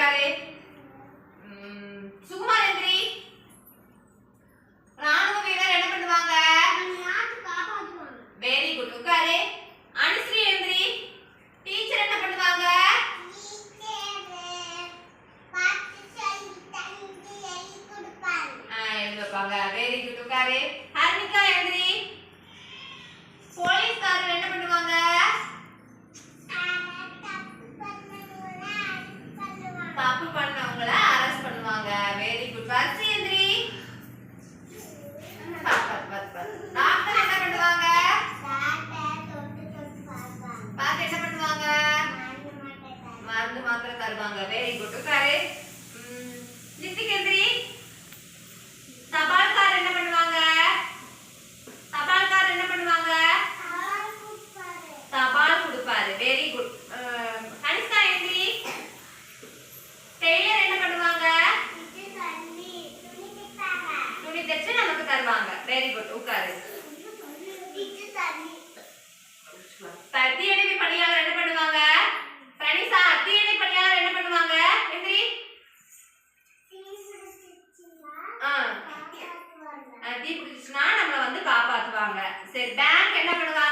இருக்காரு சுகுமாரேந்திரி. ராணுவ வீரர் என்ன பண்ணுவாங்க? வெரி குட் உட்காரு. அனுஸ்ரீ எந்திரி டீச்சர் என்ன பண்ணுவாங்க? எழுதுவாங்க வெரி குட் உட்காரு. ஹர்மிகா எந்திரி போலீஸ்காரர் என்ன பண்ணுவாங்க? தப்பு பண்ணவங்கள அரெஸ்ட் பண்ணுவாங்க. வெரி குட் வரிசையந்திரி டாக்டர் என்ன பண்ணுவாங்க? பார்த்து என்ன பண்ணுவாங்க? மருந்து மாத்திரை தருவாங்க. வெரி குட் கரெக்ட் தைச்சு நமக்கு தருவாங்க. வெரி குட் உட்காரு. தீயணைப்பு பணியாளர் என்ன பண்ணுவாங்க? பிரனிசா தீயணைப்பு பணியாளர் என்ன பண்ணுவாங்க? எந்திரி. தீ பிடிச்சிச்சுன்னா நம்மள வந்து காப்பாத்துவாங்க. சரி பேங்க் என்ன பண்ணுவாங்க?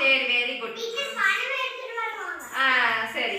சரி வெரி குட் சரி.